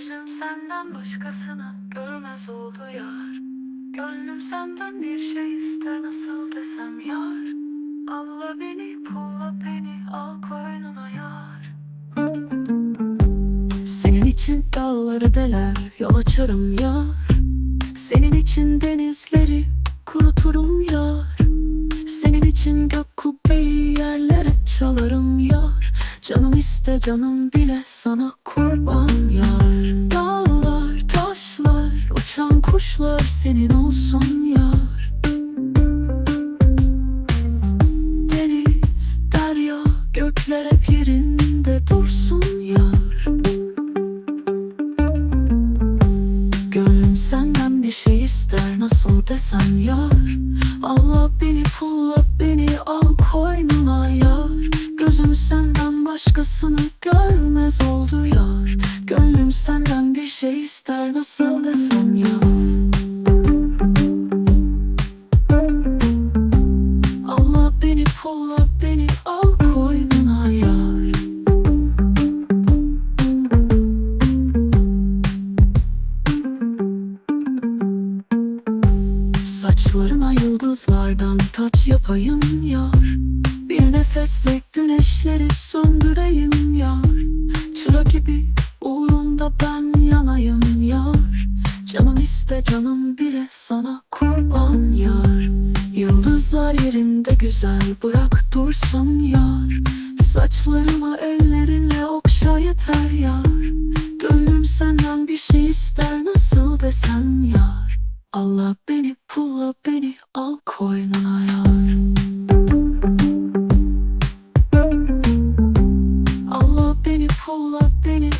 senden başkasını görmez oldu yar. Gönlüm senden bir şey ister nasıl desem yar. Alla beni pulla beni al koynuna yar. Senin için dağları deler yol açarım yar. Senin için denizleri kuruturum yar. Senin için gök kubbeyi yerlere çalarım yar. Canım iste canım bile sana kurban yar senin olsun yar. Deniz, derya, gökler hep yerinde dursun yar. Gönlüm senden bir şey ister nasıl desem yar. Allah beni pulla beni al koynuna yar. Gözüm senden başkasını görmez oldu yar. Gönlüm senden bir şey ister nasıl desem Saçlarına yıldızlardan taç yapayım yar. Bir nefesle güneşleri söndüreyim yar. Çıra gibi uğrunda ben yanayım yar. Canım iste canım bile sana kurban yar. Yıldızlar yerinde güzel bırak dursun yar. Saçlarıma ellerinle okşa yeter yar. Gönlüm senden bir şey ister nasıl desem yar. Allah beni al koynuna yar. Allah beni pulla beni